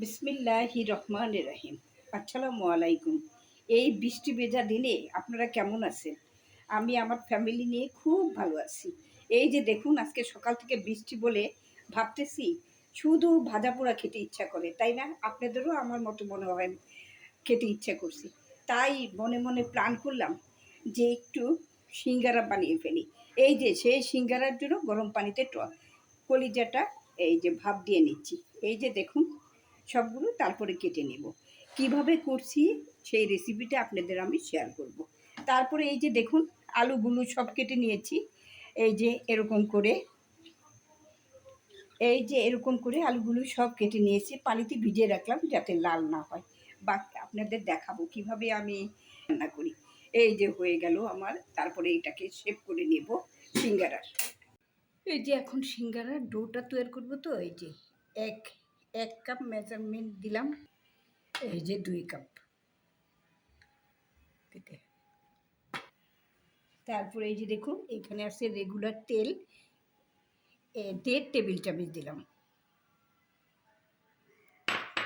বিসমিল্লাহি রহমান রাহিম। আসসালামু আলাইকুম। এই বৃষ্টি ভেজা দিনে আপনারা কেমন আছেন? আমি আমার ফ্যামিলি নিয়ে খুব ভালো আছি। এই যে দেখুন, আজকে সকাল থেকে বৃষ্টি বলে ভাবতেছি, শুধু ভাজা পোড়া খেতে ইচ্ছা করে, তাই না? আপনাদেরও আমার মতো মনে হয় খেতে ইচ্ছা করছি। তাই মনে মনে প্ল্যান করলাম যে একটু সিঙ্গারা বানিয়ে ফেলি। এই যে সেই সিঙ্গারার জন্য গরম পানিতে কলিজাটা, এই যে ভাপ দিয়ে নিচ্ছি। এই যে দেখুন সবগুলো তারপরে কেটে নেব। কীভাবে করছি সেই রেসিপিটা আপনাদের আমি শেয়ার করব। তারপরে এই যে দেখুন, আলুগুলো সব কেটে নিয়েছি। এই যে এরকম করে, এই যে এরকম করে আলুগুলো সব কেটে নিয়েছি। পানিতে ভিজিয়ে রাখলাম যাতে লাল না হয়। বা আপনাদের দেখাবো কীভাবে আমি রান্না করি। এই যে হয়ে গেল আমার, তারপরে এটাকে শেপ করে নেব সিঙ্গারার। এই যে এখন সিঙ্গারার ডোটা তৈরি করব তো, এই যে এক এক কাপ মেজারমেন্ট দিলাম। এই যে দুই কাপ। দিতে। তারপরে এই যে দেখুন, এখানে আছে রেগুলার তেল। দেড় টেবিল চামচ দিলাম।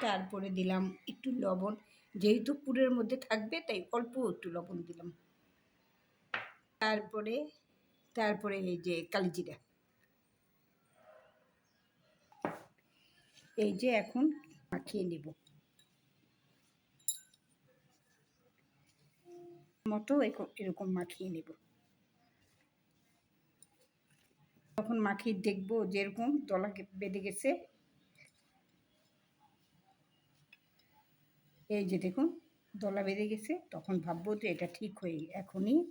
তারপরে দিলাম একটু লবণ। যেহেতু পুরের মধ্যে থাকবে, তাই অল্প একটু লবণ দিলাম। তারপরে তারপরে এই যে কালিজিরা। এই যে এখন মাখিয়ে নেব। মতো এরকম- মাখিয়ে নেব। তখন মাখিয়ে দেখব যেরকম দলা বেঁধে গেছে। এই যে দেখুন, দলা বেঁধে গেছে। তখন ভাববো যে এটা ঠিক হয়ে, এখনই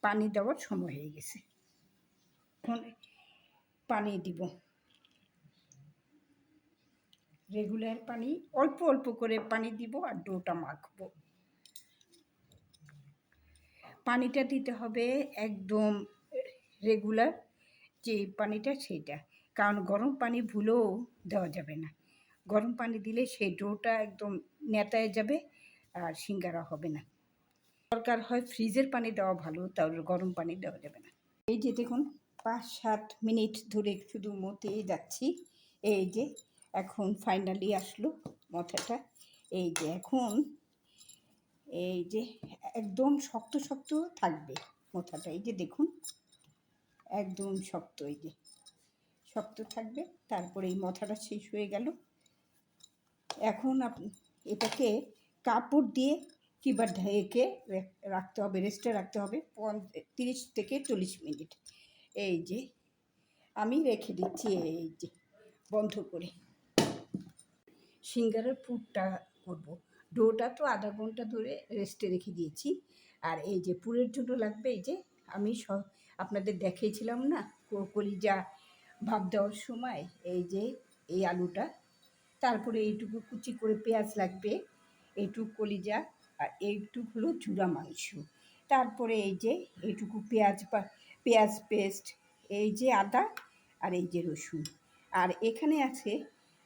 পানি দেওয়ার সময় হয়ে গেছে। এখন পানি দিব। রেগুলার পানি অল্প অল্প করে পানি দিব আর ডোটা মাখবো। পানিটা দিতে হবে একদম রেগুলার যে পানিটা সেইটা। কারণ গরম পানি ভুলেও দেওয়া যাবে না। গরম পানি দিলে সেই ডোটা একদম নেতায় যাবে আর সিঙ্গারা হবে না। দরকার হয় ফ্রিজের পানি দেওয়া ভালো, তাহলে গরম পানি দেওয়া যাবে না। এই যে দেখুন, পাঁচ সাত মিনিট ধরে শুধু মতেই যাচ্ছি। এই যে এখন ফাইনালি আসলো মাথাটা এই যে এখন, এই যে একদম শক্ত শক্ত থাকবে মোথাটা এই যে দেখুন, একদম শক্ত এই যে। শক্ত থাকবে, তারপরে এই মাথাটা শেষ হয়ে গেল। এখন আপনি এটাকে কাপড় দিয়ে কিংবা ঢেকে রাখতে হবে, রেস্টে রাখতে হবে তিরিশ থেকে চল্লিশ মিনিট। এই যে আমি রেখে দিচ্ছি, এই যে বন্ধ করে। সিঙ্গারের পুরটা করব। ডোটা তো আধা ঘণ্টা ধরে রেস্টে রেখে দিয়েছি। আর এই যে পুরের জন্য লাগবে এই যে আমি সব আপনাদের দেখিয়েছিলাম না কলিজা ভাব দেওয়ার সময় এই যে এই আলুটা, তারপরে এইটুকু কুচি করে পেঁয়াজ লাগবে, এইটুকু কলিজা আর এইটুকু হলো চূড়া মাংস। তারপরে এই যে এইটুকু পেঁয়াজ পা- পেঁয়াজ পেস্ট এই যে আদা আর এই যে রসুন। আর এখানে আছে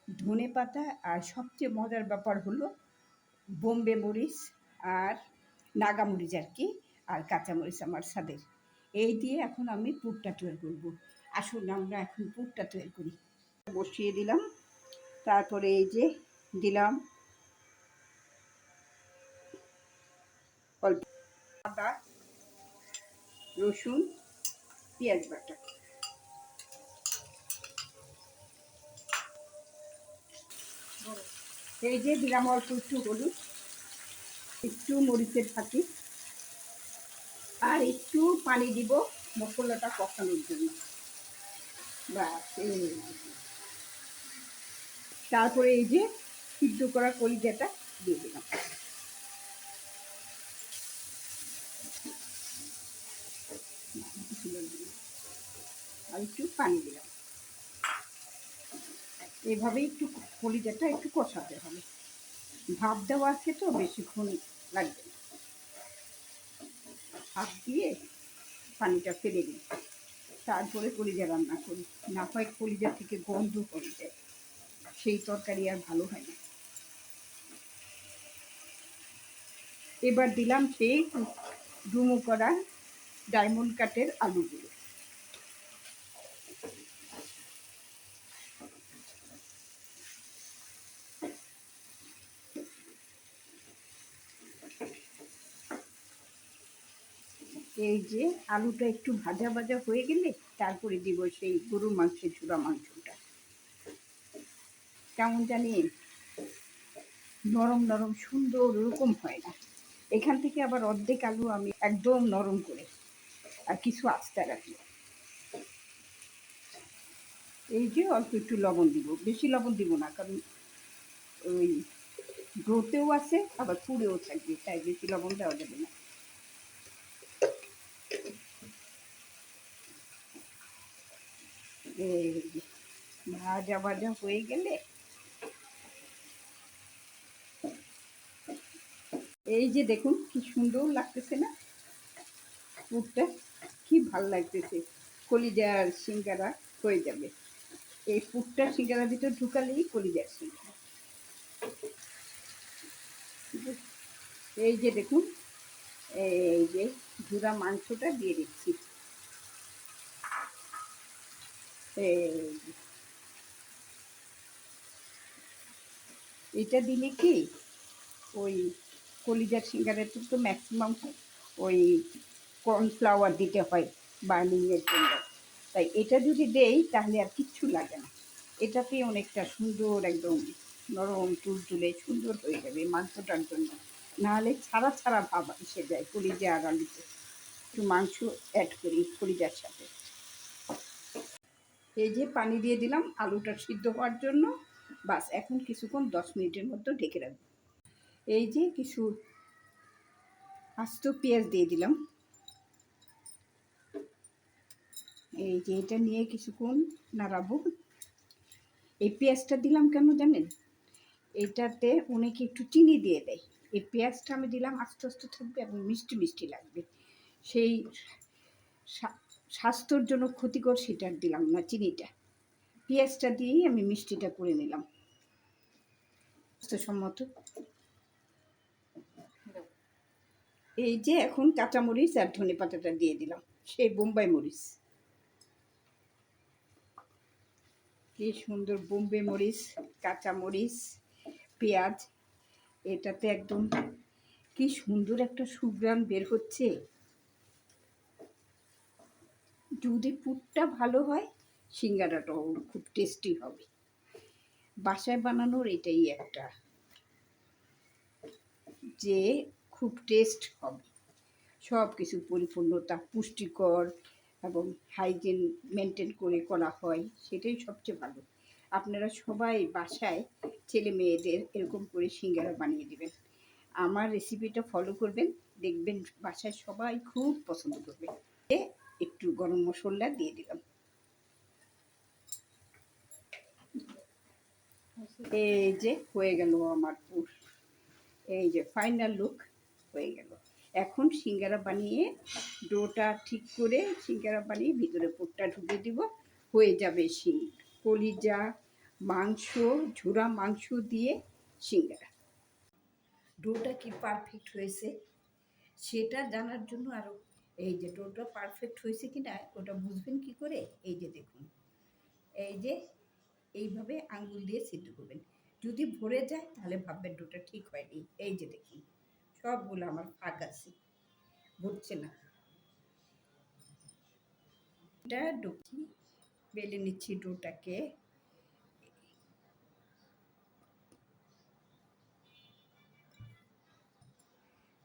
ধনে পাতা আর সবচেয়ে মজার ব্যাপার হলো বোম্বে মরিচ আর নাগা মরিচ আর কি, আর কাঁচামরিচ আমার স্বাদের। এই দিয়ে এখন আমি পুরটা তৈরি করব। আসুন আমরা এখন পুরটা তৈরি করি। বসিয়ে দিলাম, তারপরে এই যে দিলাম অল্প আদা, রসুন, পেঁয়াজ বাটা। এই যে দিলাম অল্প একটু হলুদ, একটু মরিচের ফাঁকি, আর একটু পানি দিব মশলাটা কষানোর জন্য। ব্যাস, এই তারপরে এই যে সিদ্ধ করা কলিজাটা দিয়ে দিলাম। আর একটু পানি দিলাম। এভাবে একটু কলিজাটা একটু কষাতে হবে। ভাপ দেওয়া আছে তো, বেশিক্ষণ লাগবে না। ভাপ দিয়ে পানিটা ফেলে দিই। তারপরে কলিজা রান্না করি। না হয় কলিজা থেকে গন্ধ করে যায়। সেই তরকারি আর ভালো হয় না। এবার দিলাম সেই ডুমো করা ডায়মন্ড কাটের আলুগুলো। এই যে আলুটা একটু ভাজা ভাজা হয়ে গেলে তারপরে দিব সেই গরুর মাংসের চূড়া মাংসটা। কেমন জানি নরম নরম সুন্দর ওরকম হয় না। এখান থেকে আবার অর্ধেক আলু আমি একদম নরম করে আর কিছু আস্তা রাখি। এই যে অল্প একটু লবণ দিব, বেশি লবণ দিব না, কারণ ওই গ্রোতেও আছে, আবার পুড়েও থাকবে, তাই বেশি লবণ দেওয়া যাবে না এই যে ভাজা ভাজা হয়ে গেলে এই যে দেখুন কি সুন্দর লাগতেছে না? পুরটা কি ভালো লাগতেছে। কলিজার সিঙ্গারা হয়ে যাবে। এই পুরটা সিঙ্গারার ভিতরে ঢুকালেই কলিজার সিঙ্গারা। এই যে দেখুন, এই যে জুরা মাংসটা দিয়ে দিচ্ছি এই যে। এটা দিলে কি? ওই কলিজার সিঙ্গারাটা তো ম্যাক্সিমাম ওই কর্নফ্লাওয়ার দিতে হয় বার্নিংয়ের জন্য। তাই এটা যদি দেই, তাহলে আর কিচ্ছু লাগে না। এটাতে অনেকটা সুন্দর একদম নরম, তুলতুলে সুন্দর হয়ে যাবে মাংসটার জন্য। নাহলে ছাড়া ছাড়া ভাব এসে যায় কলিজা আর আলুতে। একটু মাংস অ্যাড করি কলিজার সাথে। এই যে পানি দিয়ে দিলাম আলুটা সিদ্ধ হওয়ার জন্য। বাস, এখন কিছুক্ষণ দশ মিনিটের মতো ঢেকে রাখব। এই যে কিছু আস্ত পেঁয়াজ দিয়ে দিলাম। এই যে এটা নিয়ে কিছুক্ষণ নাড়াবো। এই পেঁয়াজটা দিলাম কেন জানেন? এটাতে অনেকে একটু চিনি দিয়ে দেয়। এই পেঁয়াজটা আমি দিলাম আস্তে আস্তে থাকবে এবং মিষ্টি মিষ্টি লাগবে। সেই স্বাস্থ্যর জন্য ক্ষতিকর সেটা দিলাম না, চিনিটা। পেঁয়াজটা দিয়েই আমি মিষ্টিটা করে নিলাম। স্বাস্থ্যসম্মত। এই যে এখন কাঁচামরিচ আর ধনে পাতাটা দিয়ে দিলাম, সেই বোম্বাই মরিচ। কি সুন্দর বোম্বে মরিচ কাঁচা মরিচ পেঁয়াজ, এটাতে একদম কি সুন্দর একটা সুগ্রান বের হচ্ছে। যদি পুরটা ভালো হয়, সিঙ্গারাটাও খুব টেস্টি হবে। বাসায় বানানোর এটাই একটা যে খুব টেস্ট হবে। সব কিছু পরিপূর্ণতা, পুষ্টিকর এবং হাইজিন মেনটেন করে করা হয়, সেটাই সবচেয়ে ভালো। আপনারা সবাই বাসায় ছেলে মেয়েদের এরকম করে সিঙ্গারা বানিয়ে দেবেন। আমার রেসিপিটা ফলো করবেন, দেখবেন বাসায় সবাই খুব পছন্দ করবে। একটু গরম মশলা দিয়ে দিলাম। এই যে হয়ে গেল আমার পুর। এই যে ফাইনাল লুক হয়ে গেল। এখন সিঙ্গারা বানিয়ে ডোটা ঠিক করে সিঙ্গারা বানিয়ে ভিতরে পুরটা ঢুকে দিব। হয়ে যাবে শিং, কলিজা, মাংস, ঝুরা মাংস দিয়ে সিঙ্গারা। ডোটা কি পারফেক্ট হয়েছে? সেটা জানার জন্য আরও এই যে ডোটা পারফেক্ট হয়েছে কি না ওটা বুঝবেন কি করে? এই যে দেখুন, এই যে এইভাবে আঙ্গুল দিয়ে সিদ্ধ করবেন। যদি ভরে যায়, তাহলে ভাববেন ডোটা ঠিক হয়নি। এই যে দেখুন, সবগুলো আমার ফাঁক আছে ভরছে না। এটা ডুবছি বেলে নিচ্ছি ডোটাকে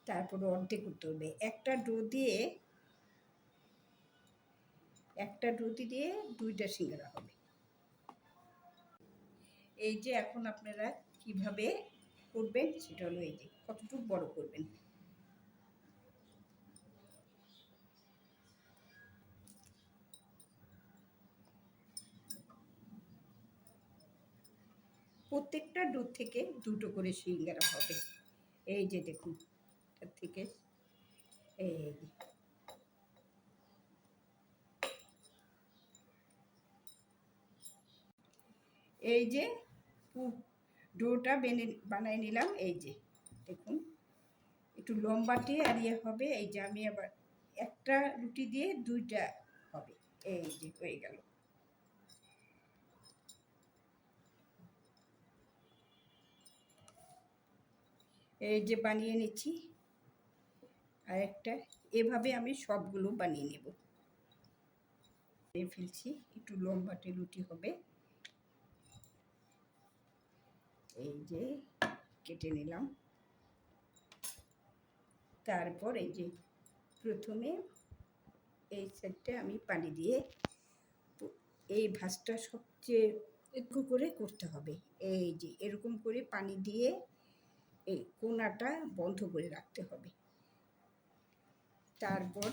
তারপরে অর্ধেক করতে হবে একটা ডো দিয়ে একটা ডো দিয়ে দুইটা সিঙ্গারা হবে। এই যে এখন আপনারা কীভাবে করবেন সেটা হলো এই যে, কতটুকু বড় করবেন? প্রত্যেকটা দুধ থেকে দুটো করে সিঙ্গারা হবে। এই যে দেখুন, তার থেকে এই এই যে ডোটা বেনে, বানাই নিলাম, এই যে, দেখুন। একটু লম্বাটে আর ইয়ে হবে, এই যে আমি আবার একটা রুটি দিয়ে দুইটা হবে, এই যে হয়ে গেল। এই যে বানিয়ে নিচ্ছি, আর একটা, এভাবে আমি সবগুলো বানিয়ে নেব। ফেলছি, একটু লম্বাটে রুটি হবে। এই যে কেটে নিলাম। তারপর এই যে প্রথমে এই সাইডটা আমি পানি দিয়ে এই ভাজটা সবচেয়ে একটু করে করতে হবে। এই যে এরকম করে পানি দিয়ে এই কোনাটা বন্ধ করে রাখতে হবে। তারপর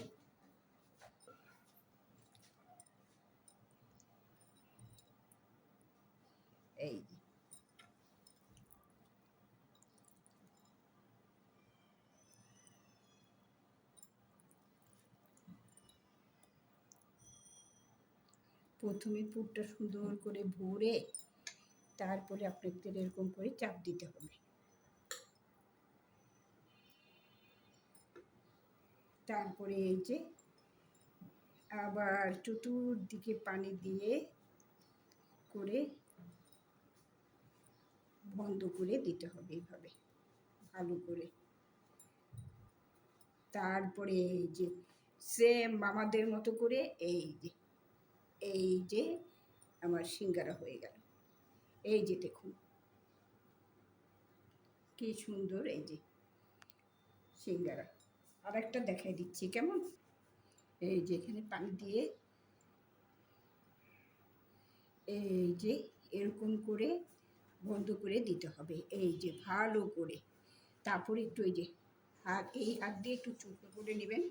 এই যে প্রথমে পুরটা সুন্দর করে ভরে তারপরে আপনাদের এরকম করে চাপ দিতে হবে। তারপরে এই যে আবার চতুর্দিকে পানি দিয়ে করে বন্ধ করে দিতে হবে এইভাবে, ভালো করে। তারপরে এই যে সেম মামাদের মতো করে এই যে এই যে আমার সিঙ্গারা হয়ে গেল। এই যে দেখুন। কি সুন্দর এই যে সিঙ্গারা। আর একটা দেখাই দিচ্ছি, কেমন? এই যে এখানে পানি দিয়ে এই যে এরকম করে বন্ধ করে দিতে হবে। এই যে ভালো করে। তারপরে একটু এই যে হাত, এই হাত দিয়ে একটু চুপড়ো করে নেবেন।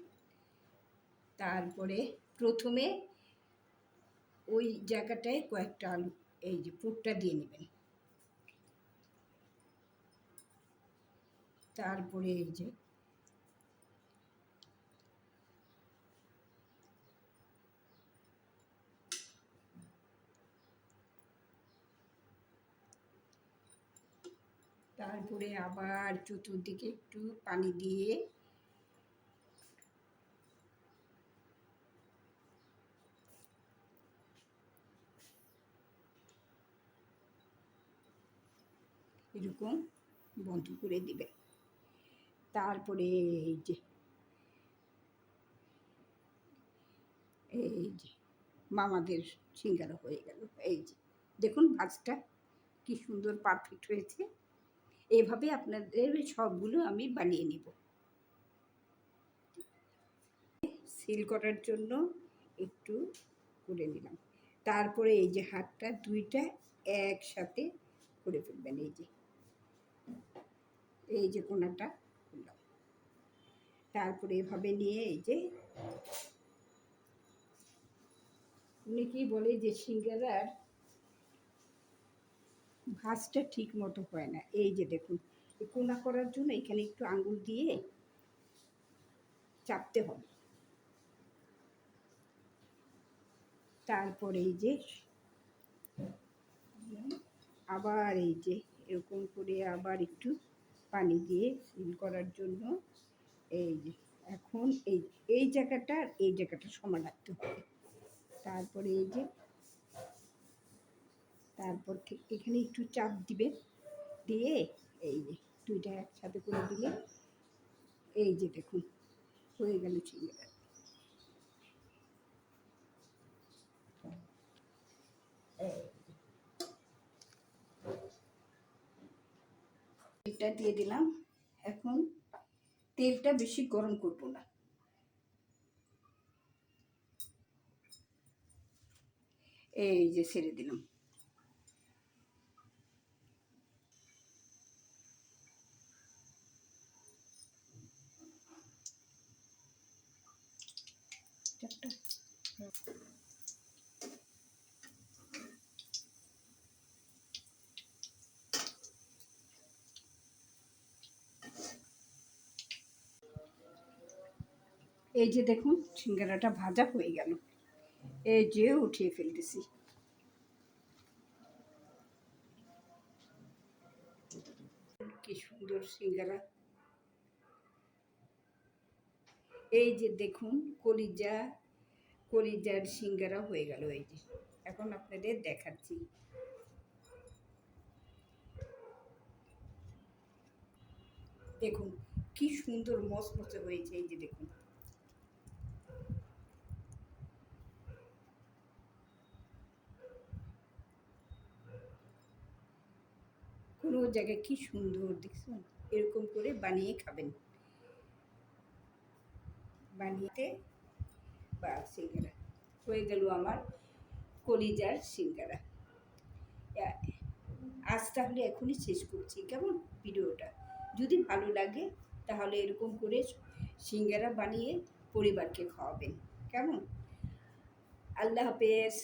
তারপরে প্রথমে ওই জায়গাটায় কয়েকটা আলু, এই যে পুরটা দিয়ে নেবেন। তারপরে এই যে তারপরে আবার চতুর্দিকে একটু পানি দিয়ে এরকম বন্ধ করে দিবে। তারপরে এই যে এই যে মামাদের সিঙ্গারা হয়ে গেল, এই যে। দেখুন ভাজটা কি সুন্দর পারফেক্ট হয়েছে। এভাবে আপনাদের সবগুলো আমি বানিয়ে নিব। সিল করার জন্য একটু করে নিলাম। তারপরে এই যে হাতটা দুইটা একসাথে করে ফেলবেন, এই যে। এই যে কোনাটা করলাম তারপরে এভাবে নিয়ে এই যে অনেকেই বলে যে সিঙ্গারার ভাজটা ঠিক মতো হয় না। এই যে দেখুন কোনা করার জন্য এখানে একটু আঙুল দিয়ে চাপতে হবে। তারপরে এই যে আবার এই যে এরকম করে আবার একটু পানি দিয়ে সিল করার জন্য এই যে, এখন এই এই জায়গাটা আর এই জায়গাটা সমান রাখতে হবে। তারপরে এই যে, তারপর এখানে একটু চাপ দিবে, দিয়ে এই যে দুইটা একসাথে করে দিলে এই যে দেখুন, হয়ে গেল চিংড়ি তেলটা দিয়ে দিলাম। এখন তেলটা বেশি গরম করব না। এই যে ছেড়ে দিলাম। এই যে দেখুন, সিঙ্গারাটা ভাজা হয়ে গেল। এই যে উঠিয়ে ফেলতেছি। কি সুন্দর সিঙ্গারা। এই যে দেখুন, কলিজা, কলিজার সিঙ্গারা হয়ে গেল এই যে। এখন আপনাদের দেখাচ্ছি। দেখুন, কি সুন্দর মসমসে হয়েছে এই যে দেখুন। কোনো জায়গায় কি সুন্দর, দেখছেন? এরকম করে বানিয়ে খাবেন। বানিয়ে বা সিঙ্গারা। হয়ে গেল আমার কলিজার সিঙ্গারা। আজ তাহলে এখনই শেষ করছি, কেমন ভিডিওটা? যদি ভালো লাগে, তাহলে এরকম করে সিঙ্গারা বানিয়ে পরিবারকে খাওয়াবেন, কেমন? আল্লাহ হাফেজ।